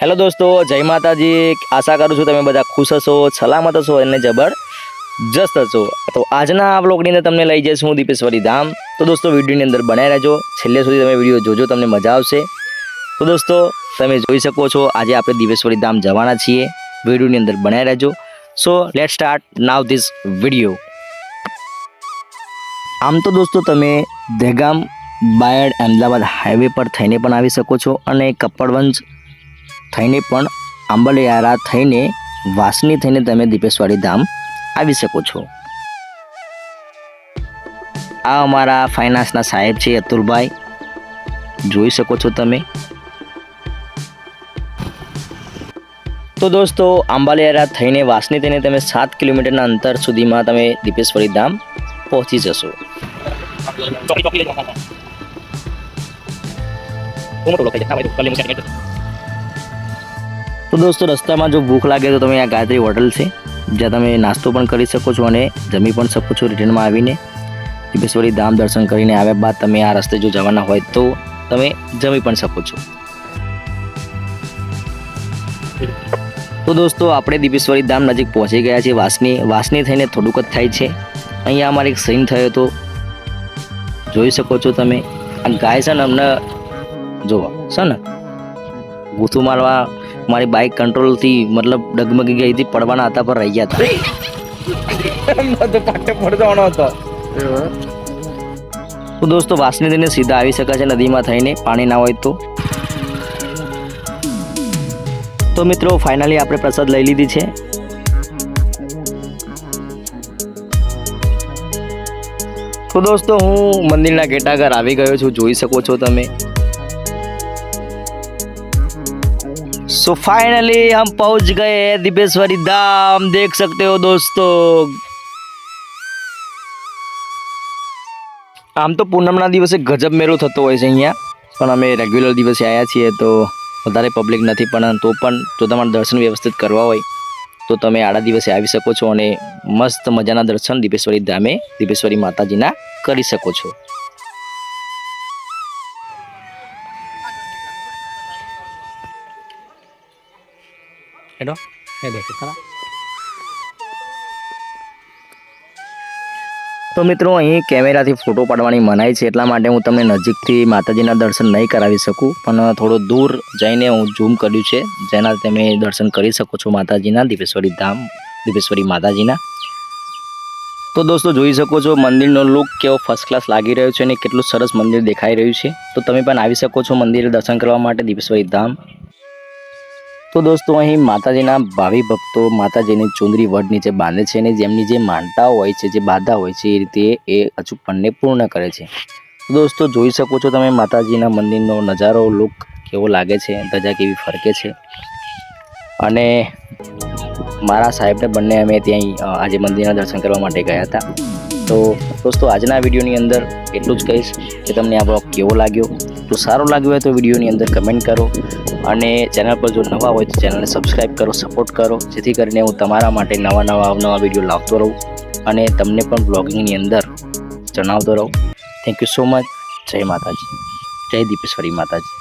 Hello દોસ્તો, જય માતાજી. આશા કરું છું તમે બધા ખુશ હશો, સલામત હશો અને જબરજસ્ત હશો. તો આજના આ બ્લોગની અંદર તમને લઈ જઈશ હું દીપેશ્વરી ધામ. તો દોસ્તો, વિડીયોની અંદર બનાવી રહેજો. છેલ્લે સુધી તમે વીડિયો જોજો, તમને મજા આવશે. તો દોસ્તો, તમે જોઈ શકો છો, આજે આપણે દીપેશ્વરી ધામ જવાના છીએ. વિડીયોની અંદર બનાવી રહેજો. So let start now this video આમ તો દોસ્તો, તમે દહેગામ, બાયડ, અમદાવાદ હાઈવે પર થઈને પણ આવી શકો છો અને કપડવંજ થઈને પણ આંબલિયારા થઈને, વાસની થઈને તમે દીપેશ્વરી ધામ આવી શકો છો. આ અમારા ફાઇનાન્સના સાહેબ છે અતુલભાઈ. જોઈ શકો છો તમે. તો દોસ્તો, આંબાલિયારા થઈને, વાસની થઈને તમે સાત કિલોમીટરના અંતર સુધીમાં તમે દીપેશ્વરી ધામ પહોંચી જશો. ચોકડી ચોકડી દોસ્તો, રસ્તામાં જો ભૂખ લાગે તો તમે આ ગાયત્રી હોટલ છે, જ્યાં તમે નાસ્તો પણ કરી શકો છો અને જમી પણ શકો છો રિટર્નમાં આવીને. ટીપેશ્વરી ધામ દર્શન કરીને આવ્યા બાદ તમે આ રસ્તે જો જવાના હોય તો તમે જમી પણ શકો છો. તો દોસ્તો, આપણે દીપેશ્વરી ધામ નજીક પહોંચી ગયા છીએ વાસની. વાસની થઈને થોડુંક જ થાય છે. અહીંયા અમારે એક સીન થયો હતો. જોઈ શકો છો તમે. આ ગાય છે ને અમને જોવો, છે ને? ગૂંથું મારવા મારી બાઇક કંટ્રોલથી મતલબ ડગમગી ગઈ હતી પડવાના હતા પર રહી ગયા હતા. પાટે પડવાનો હતો. તો દોસ્તો વાસની થઈને સીધા આવી શકે છે નદીમાં થઈને પાણી ના હોય તો. તો મિત્રો ફાઇનલી આપણે પ્રસાદ લઈ લીધી છે. તો દોસ્તો હું મંદિરના ગેટ આગળ આવી ગયો છું. જોઈ શકો છો તમે. सो फाइनली हम पहुंच गए हैं दीपेश्वरी धाम देख सकते हो दोस्तों આમ તો પૂનમના દિવસે ગજબ મેળો થતો હોય છે અહીંયા પણ અમે રેગ્યુલર દિવસે આવ્યા છીએ તો વધારે પબ્લિક નથી પણ તો પણ જો તમારે દર્શન વ્યવસ્થિત કરવા હોય તો તમે આડા દિવસે આવી શકો છો અને મસ્ત મજાના દર્શન દીપેશ્વરી ધામે દીપેશ્વરી માતાજીના કરી શકો છો હેડો હેડો ખરા તો મિત્રો, અહીં કેમેરાથી ફોટો પાડવાની મનાઈ છે, એટલા માટે હું તમને નજીકથી માતાજીના દર્શન નહીં કરાવી શકું, પણ થોડો દૂર જઈને હું ઝૂમ કર્યું છે, જેના તમે દર્શન કરી શકો છો માતાજીના, દીપેશ્વરી ધામ, દીપેશ્વરી માતાજીના. તો દોસ્તો, જોઈ શકો છો, મંદિરનો લુક કેવો ફર્સ્ટ ક્લાસ લાગી રહ્યો છે અને કેટલું સરસ મંદિર દેખાઈ રહ્યું છે. તો તમે પણ આવી શકો છો મંદિરે દર્શન કરવા માટે દીપેશ્વરી ધામ. તો દોસ્તો, અહીં માતાજીના ભાવિ ભક્તો માતાજીની ચુંદરી વડ નીચે બાંધે છે અને જેમની જે માનતાઓ હોય છે, જે બાધા હોય છે, એ રીતે એ અચૂકપણને પૂર્ણ કરે છે. દોસ્તો, જોઈ શકો છો તમે માતાજીના મંદિરનો નજારો લુક કેવો લાગે છે, ધજા કેવી ફરકે છે. અને મારા સાહેબને બંને અમે ત્યાં આજે મંદિરના દર્શન કરવા માટે ગયા હતા. તો દોસ્તો, આજના વિડીયોની અંદર એટલું જ કહીશ કે તમને આ બ્લોગ કેવો લાગ્યો? તો સારો લાગ્યો હોય તો વિડીયોની અંદર કમેન્ટ કરો અને ચેનલ પર જો નવા હોય તો ચેનલને સબસ્ક્રાઈબ કરો સપોર્ટ કરો. જેથી કરીને હું તમારા માટે નવા નવા નવા વીડિયો લાવતો રહું અને તમને પણ બ્લોગિંગની અંદર જણાવતો રહું. થેન્ક યુ સો મચ જય માતાજી. જય દીપેશ્વરી માતાજી.